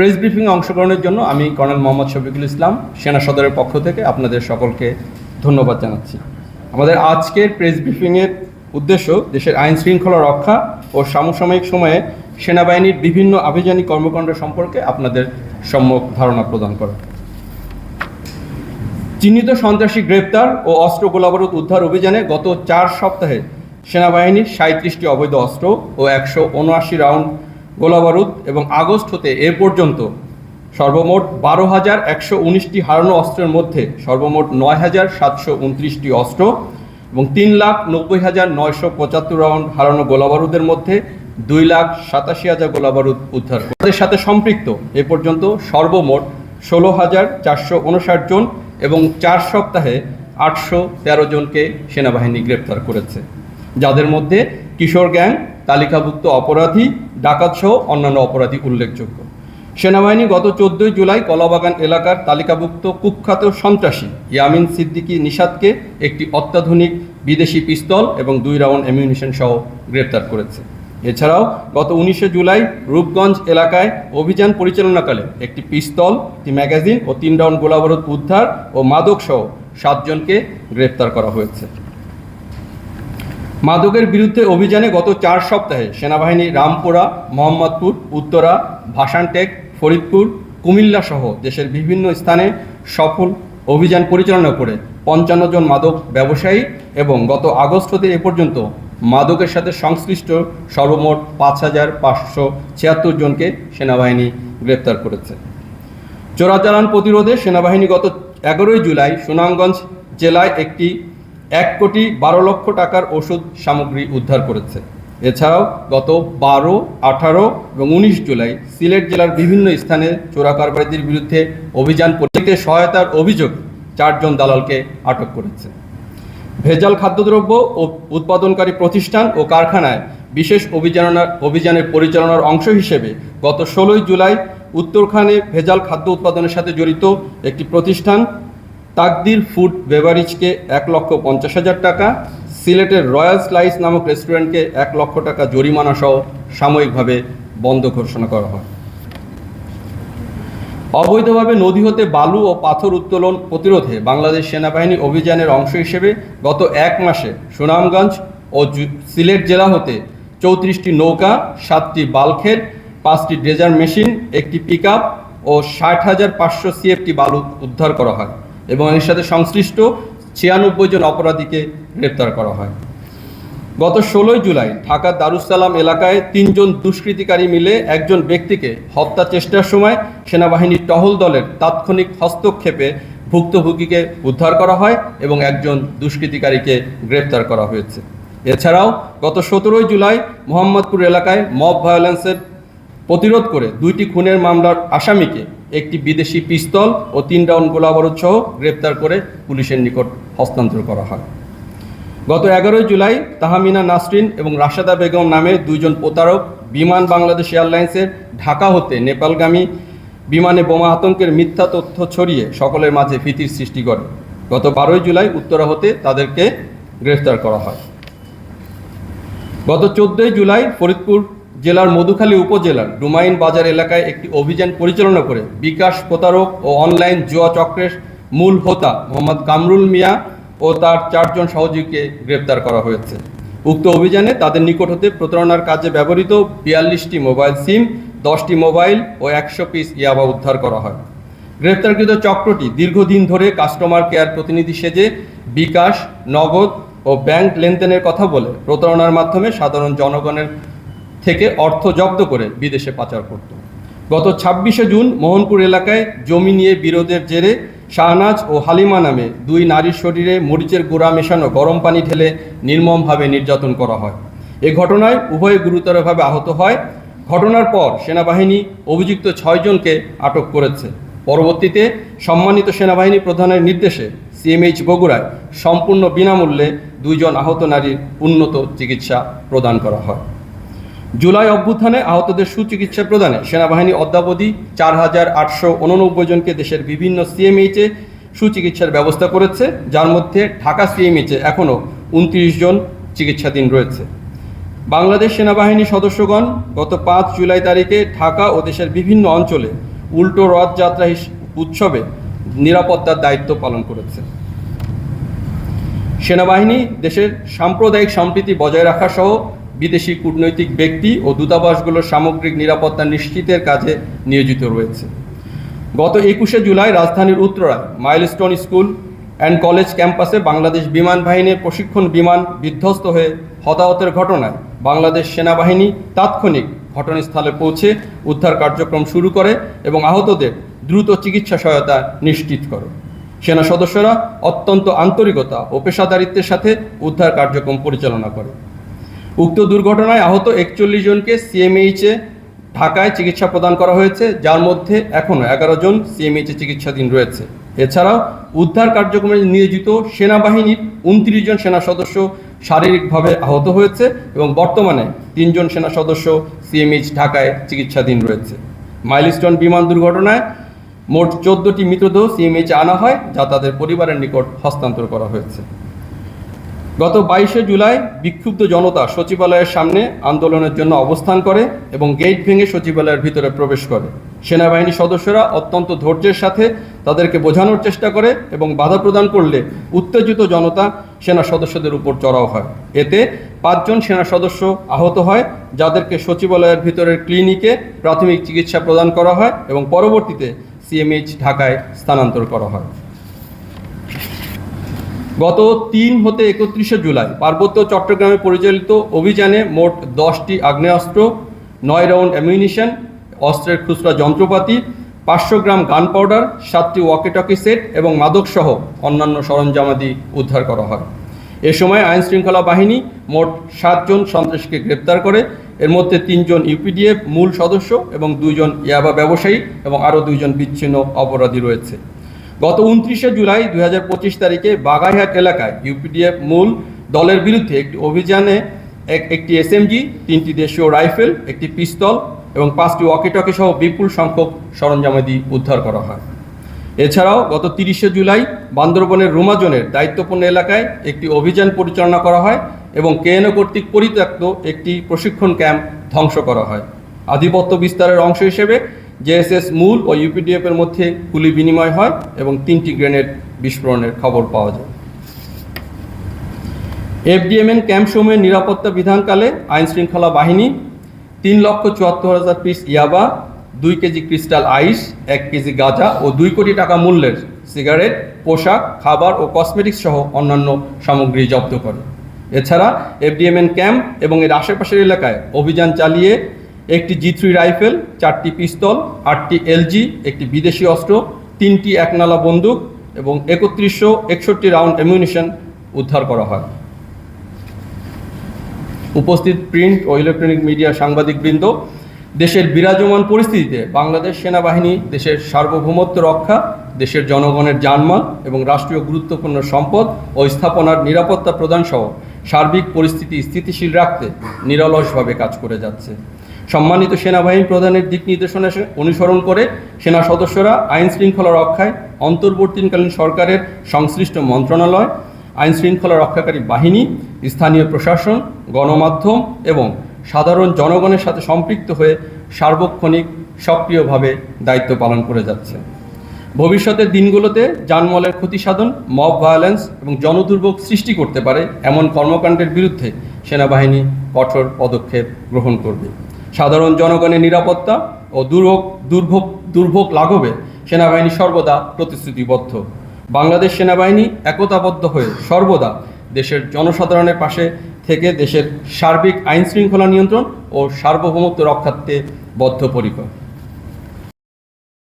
Press ব্রিফিংয়ে অংশগ্রহণের জন্য আমি কর্নেল মোহাম্মদ শফিকুল ইসলাম, সেনা সদরের পক্ষ থেকে আপনাদের সকলকে ধন্যবাদ জানাচ্ছি। আমাদের আজকের প্রেস ব্রিফিংয়ের উদ্দেশ্য দেশের আইন শৃঙ্খলা রক্ষা ও সমসাময়িক সময়ে সেনাবাহিনীর বিভিন্ন আভিযানিক কর্মকাণ্ড সম্পর্কে আপনাদের সম্যক ধারণা প্রদান করা। চিহ্নিত সন্ত্রাসী গ্রেপ্তার ও অস্ত্র গোলাবারুদ উদ্ধার অভিযানে গত চার সপ্তাহে সেনাবাহিনীর সাঁত্রিশটি অবৈধ অস্ত্র ও একশো উনআশি রাউন্ড গোলাবারুদ এবং আগস্ট হতে এ পর্যন্ত সর্বমোট বারো হাজার একশো উনিশটি হারানো অস্ত্রের মধ্যে সর্বমোট নয় হাজার সাতশো উনত্রিশটি অস্ত্র এবং তিন লাখ নব্বই হাজার নয়শো পঁচাত্তর রাউন্ড হারানো গোলাবারুদের মধ্যে দুই লাখ সাতাশি হাজার গোলাবারুদ উদ্ধার তাদের সাথে সম্পৃক্ত এ পর্যন্ত সর্বমোট ষোলো হাজার চারশো উনষাট জন এবং চার সপ্তাহে আটশো তেরো জনকে সেনাবাহিনী গ্রেপ্তার করেছে। যাদের মধ্যে কিশোর গ্যাং, তালিকাভুক্ত অপরাধী ডাকাতসহ অন্যান্য অপরাধী উল্লেখযোগ্য। সেনাবাহিনী গত চোদ্দই জুলাই কলাবাগান এলাকার তালিকাভুক্ত কুখ্যাত সন্ত্রাসী ইয়ামিন সিদ্দিকী নিষাদকে একটি অত্যাধুনিক বিদেশি পিস্তল এবং দুই রাউন্ড অ্যামিউনিশন সহ গ্রেপ্তার করেছে। এছাড়াও গত উনিশে জুলাই রূপগঞ্জ এলাকায় অভিযান পরিচালনাকালে একটি পিস্তল, একটি ম্যাগাজিন ও তিন রাউন্ড গোলাবারুদ উদ্ধার ও মাদক সহ সাতজনকে গ্রেপ্তার করা হয়েছে। মাদকের বিরুদ্ধে অভিযানে গত চার সপ্তাহে সেনাবাহিনী রামপুরা, মোহাম্মদপুর, উত্তরা, ভাসানটেক, ফরিদপুর, কুমিল্লা সহ দেশের বিভিন্ন স্থানে সফল অভিযান পরিচালনা করে পঞ্চান্ন জন মাদক ব্যবসায়ী এবং গত আগস্ট হতে এ পর্যন্ত মাদকের সাথে সংশ্লিষ্ট সর্বমোট পাঁচ হাজার পাঁচশো ছিয়াত্তর জনকে সেনাবাহিনী গ্রেপ্তার করেছে। চোরাচালান প্রতিরোধে সেনাবাহিনী গত এগারোই জুলাই সুনামগঞ্জ জেলায় একটি এক কোটি বারো লক্ষ টাকার ওষুধ সামগ্রী উদ্ধার করেছে। এছাড়াও গত বারো, আঠারো এবং উনিশ জুলাই সিলেট জেলার বিভিন্ন স্থানে চোরা কারবারিদের বিরুদ্ধে অভিযান পরিচালিতে সহায়তার অভিযোগ চারজন দালালকে আটক করেছে। ভেজাল খাদ্যদ্রব্য ও উৎপাদনকারী প্রতিষ্ঠান ও কারখানায় বিশেষ অভিযাননা, অভিযানের পরিচালনার অংশ হিসেবে গত ষোলোই জুলাই উত্তরখানে ভেজাল খাদ্য উৎপাদনের সাথে জড়িত একটি প্রতিষ্ঠান তাকদির ফুড বেভারেজকে এক লক্ষ পঞ্চাশ হাজার টাকা, সিলেটের রয়্যাল স্লাইস নামক রেস্টুরেন্টকে এক লক্ষ টাকা জরিমানা সহ সাময়িকভাবে বন্ধ ঘোষণা করা হয়। অবৈধভাবে নদী হতে বালু ও পাথর উত্তোলন প্রতিরোধে বাংলাদেশ সেনাবাহিনী অভিযানের অংশ হিসেবে গত এক মাসে সুনামগঞ্জ ও সিলেট জেলা হতে চৌত্রিশটি নৌকা, সাতটি বালখের, পাঁচটি ড্রেজার মেশিন, একটি পিক ও ষাট হাজার পাঁচশো সিএফটি বালু উদ্ধার করা হয়। এবং এর সাথে সংশ্লিষ্ট ছিয়ানব্বই জন অপরাধীকে গ্রেপ্তার করা হয়। গত ষোলোই জুলাই ঢাকার দারুসালাম এলাকায় তিনজন দুষ্কৃতিকারী মিলে একজন ব্যক্তিকে হত্যা চেষ্টার সময় সেনাবাহিনীর টহল দলের তাৎক্ষণিক হস্তক্ষেপে ভুক্তভোগীকে উদ্ধার করা হয় এবং একজন দুষ্কৃতিকারীকে গ্রেপ্তার করা হয়েছে। এছাড়াও গত সতেরোই জুলাই মোহাম্মদপুর এলাকায় মব ভায়োলেন্সের প্রতিরোধ করে দুইটি খুনের মামলার আসামিকে একটি বিদেশি পিস্তল ও তিন রাউন্ড গোলাবারুদ সহ গ্রেপ্তার করে পুলিশের নিকট হস্তান্তর করা হয়। গত এগারোই জুলাই তাহামিনা নাসরিন এবং রাশেদা বেগম নামে দুইজন প্রতারক বিমান বাংলাদেশ এয়ারলাইন্সের ঢাকা হতে নেপালগামী বিমানে বোমা আতঙ্কের মিথ্যা তথ্য ছড়িয়ে সকলের মাঝে ভীতির সৃষ্টি করে। গত বারোই জুলাই উত্তরা হতে তাদেরকে গ্রেফতার করা হয়। গত চোদ্দই জুলাই ফরিদপুর জেলার মধুখালী উপজেলার ডুমাইন বাজার এলাকায় একটি অভিযান পরিচালনা করে বিকাশ প্রতারক ও অনলাইন জুয়া চক্রের মূল হোতা মোহাম্মদ কামরুল মিয়া ও তার চারজন সহযোগীকে গ্রেপ্তার করা হয়েছে। উক্ত অভিযানে তাদের নিকট হতে প্রতারণার কাজে ব্যবহৃত বিয়াল্লিশটি মোবাইল সিম, দশটি মোবাইল ও একশো পিস ইয়াবা উদ্ধার করা হয়। গ্রেপ্তারকৃত চক্রটি দীর্ঘদিন ধরে কাস্টমার কেয়ার প্রতিনিধি সেজে বিকাশ, নগদ ও ব্যাংক লেনদেনের কথা বলে প্রতারণার মাধ্যমে সাধারণ জনগণের থেকে অর্থ জব্দ করে বিদেশে পাচার করত। গত ছাব্বিশে জুন মোহনপুর এলাকায় জমি নিয়ে বিরোধের জেরে শাহনাজ ও হালিমা নামে দুই নারীর শরীরে মরিচের গুঁড়া মেশানো গরম পানি ঢেলে নির্মমভাবে নির্যাতন করা হয়। এ ঘটনায় উভয়ে গুরুতরভাবে আহত হয়। ঘটনার পর সেনাবাহিনী অভিযুক্ত ছয়জনকে আটক করেছে। পরবর্তীতে সম্মানিত সেনাবাহিনী প্রধানের নির্দেশে সিএমএইচ বগুড়ায় সম্পূর্ণ বিনামূল্যে দুইজন আহত নারীর উন্নত চিকিৎসা প্রদান করা হয়। জুলাই অভ্যুত্থানে আহতদের সুচিকিৎসা প্রদানে সেনাবাহিনী অদ্যাবধি চার হাজার আটশো উননব্বই জনকে দেশের বিভিন্ন সিএমএইচে সুচিকিৎসার ব্যবস্থা করেছে, যার মধ্যে ঢাকা সিএমএইচে এখনও উনত্রিশ জন চিকিৎসাধীন রয়েছে। বাংলাদেশ সেনাবাহিনী সদস্যগণ গত পাঁচ জুলাই তারিখে ঢাকা ও দেশের বিভিন্ন অঞ্চলে উল্টো রথযাত্রা উৎসবে নিরাপত্তার দায়িত্ব পালন করেছে। সেনাবাহিনী দেশের সাম্প্রদায়িক সম্প্রীতি বজায় রাখা সহ বিদেশি কূটনৈতিক ব্যক্তি ও দূতাবাসগুলোর সামগ্রিক নিরাপত্তা নিশ্চিতের কাজে নিয়োজিত রয়েছে। গত একুশে জুলাই রাজধানীর উত্তরায় মাইলস্টোন স্কুল অ্যান্ড কলেজ ক্যাম্পাসে বাংলাদেশ বিমান বাহিনীর প্রশিক্ষণ বিমান বিধ্বস্ত হয়ে হতাহতের ঘটনায় বাংলাদেশ সেনাবাহিনী তাৎক্ষণিক ঘটনাস্থলে পৌঁছে উদ্ধার কার্যক্রম শুরু করে এবং আহতদের দ্রুত চিকিৎসা সহায়তা নিশ্চিত করে। সেনা সদস্যরা অত্যন্ত আন্তরিকতা ও পেশাদারিত্বের সাথে উদ্ধার কার্যক্রম পরিচালনা করে। উক্ত দুর্ঘটনায় আহত একচল্লিশ জনকে সিএমএইচে ঢাকায় চিকিৎসা প্রদান করা হয়েছে, যার মধ্যে এখনও এগারো জন সিএমএইচে চিকিৎসাধীন রয়েছে। এছাড়াও উদ্ধার কার্যক্রমে নিয়োজিত সেনাবাহিনীর উনত্রিশ জন সেনা সদস্য শারীরিকভাবে আহত হয়েছে এবং বর্তমানে তিনজন সেনা সদস্য সিএমএইচ ঢাকায় চিকিৎসাধীন রয়েছে। মাইলস্টোন বিমান দুর্ঘটনায় মোট চোদ্দটি মৃতদেহ সিএমএইচে আনা হয়, যা তাদের পরিবারের নিকট হস্তান্তর করা হয়েছে। গত বাইশে জুলাই বিক্ষুব্ধ জনতা সচিবালয়ের সামনে আন্দোলনের জন্য অবস্থান করে এবং গেট ভেঙে সচিবালয়ের ভিতরে প্রবেশ করে। সেনাবাহিনী সদস্যরা অত্যন্ত ধৈর্যের সাথে তাদেরকে বোঝানোর চেষ্টা করে এবং বাধা প্রদান করলে উত্তেজিত জনতা সেনা সদস্যদের উপর চড়াও হয়। এতে পাঁচজন সেনা সদস্য আহত হয়, যাদেরকে সচিবালয়ের ভিতরের ক্লিনিকে প্রাথমিক চিকিৎসা প্রদান করা হয় এবং পরবর্তীতে সিএমএইচ ঢাকায় স্থানান্তর করা হয়। গত তিন হতে একত্রিশে জুলাই পার্বত্য চট্টগ্রামে পরিচালিত অভিযানে মোট দশটি আগ্নেয়াস্ত্র, নয় রাউন্ড অ্যামিউনিশন, অস্ত্রের খুচরা যন্ত্রপাতি, পাঁচশো গ্রাম গান পাউডার, সাতটি ওয়াকিটকি সেট এবং মাদকসহ অন্যান্য সরঞ্জামাদি উদ্ধার করা হয়। এ সময় আইন শৃঙ্খলা বাহিনী মোট সাতজন সন্ত্রাসীকে গ্রেপ্তার করে। এর মধ্যে তিনজন ইউপিডিএফ মূল সদস্য এবং দুইজন ইয়াবা ব্যবসায়ী এবং আরও দুইজন বিচ্ছিন্ন অপরাধী রয়েছে। গত উনত্রিশে জুলাই দু হাজার পঁচিশ তারিখে বাগাইহাট এলাকায় ইউপিডিএফ মূল দলের বিরুদ্ধে একটি অভিযানে এক একটি এসএমজি, তিনটি দেশীয় রাইফেল, একটি পিস্তল এবং পাঁচটি ওয়াকিটকি সহ বিপুল সংখ্যক সরঞ্জামাদি উদ্ধার করা হয়। এছাড়াও গত তিরিশে জুলাই বান্দরবনের রুমাজনের দায়িত্বপূর্ণ এলাকায় একটি অভিযান পরিচালনা করা হয় এবং কেএনও কর্তৃক পরিত্যক্ত একটি প্রশিক্ষণ ক্যাম্প ধ্বংস করা হয়। আধিপত্য বিস্তারের অংশ হিসেবে জেএসএস মূল ও ইউপিডিএফ এর মধ্যে গুলি বিনিময় হয় এবং তিনটি গ্রেনেড বিস্ফোরণের খবর পাওয়া যায়। এফডিএমএন ক্যাম্পসমূহের নিরাপত্তা বিধানকালে আইন শৃঙ্খলা বাহিনী তিন লক্ষ চুয়াত্তর হাজার পিস ইয়াবা, দুই কেজি ক্রিস্টাল আইস, এক কেজি গাঁজা ও দুই কোটি টাকা মূল্যের সিগারেট, পোশাক, খাবার ও কসমেটিক্স সহ অন্যান্য সামগ্রী জব্দ করে। এছাড়া এফডিএমএন ক্যাম্প এবং এর আশেপাশের এলাকায় অভিযান চালিয়ে একটি জি থ্রি রাইফেল, চারটি পিস্তল, আটটি এলজি, একটি বিদেশি অস্ত্র, তিনটি একনালা বন্দুক এবং একত্রিশশো একষট্টি রাউন্ড অ্যামিউনিশন উদ্ধার করা হয়। উপস্থিত প্রিন্ট ও ইলেকট্রনিক মিডিয়া সাংবাদিকবৃন্দ, দেশের বিরাজমান পরিস্থিতিতে বাংলাদেশ সেনাবাহিনী দেশের সার্বভৌমত্ব রক্ষা, দেশের জনগণের জানমাল এবং রাষ্ট্রীয় গুরুত্বপূর্ণ সম্পদ ও স্থাপনার নিরাপত্তা প্রদান সহ সার্বিক পরিস্থিতি স্থিতিশীল রাখতে নিরলসভাবে কাজ করে যাচ্ছে। সম্মানিত সেনাবাহিনী প্রধানের দিক নির্দেশনা অনুসরণ করে সেনা সদস্যরা আইন শৃঙ্খলা রক্ষায় অন্তর্বর্তীকালীন সরকারের সংশ্লিষ্ট মন্ত্রণালয়, আইন শৃঙ্খলা রক্ষাকারী বাহিনী, স্থানীয় প্রশাসন, গণমাধ্যম এবং সাধারণ জনগণের সাথে সম্পৃক্ত হয়ে সার্বক্ষণিক সক্রিয়ভাবে দায়িত্ব পালন করে যাচ্ছে। ভবিষ্যতের দিনগুলোতে জানমালের ক্ষতিসাধন, মব ভায়োলেন্স এবং জনদুর্ভোগ সৃষ্টি করতে পারে এমন কর্মকাণ্ডের বিরুদ্ধে সেনাবাহিনী কঠোর পদক্ষেপ গ্রহণ করবে। সাধারণ জনগণের নিরাপত্তা ও দুর্ভোগ দুর্ভোগ দুর্ভোগ লাঘবে সেনাবাহিনী সর্বদা প্রতিশ্রুতিবদ্ধ। বাংলাদেশ সেনাবাহিনী একতাবদ্ধ হয়ে সর্বদা দেশের জনসাধারণের পাশে থেকে দেশের সার্বিক আইনশৃঙ্খলা নিয়ন্ত্রণ ও সার্বভৌমত্ব রক্ষার্থে বদ্ধপরিকর।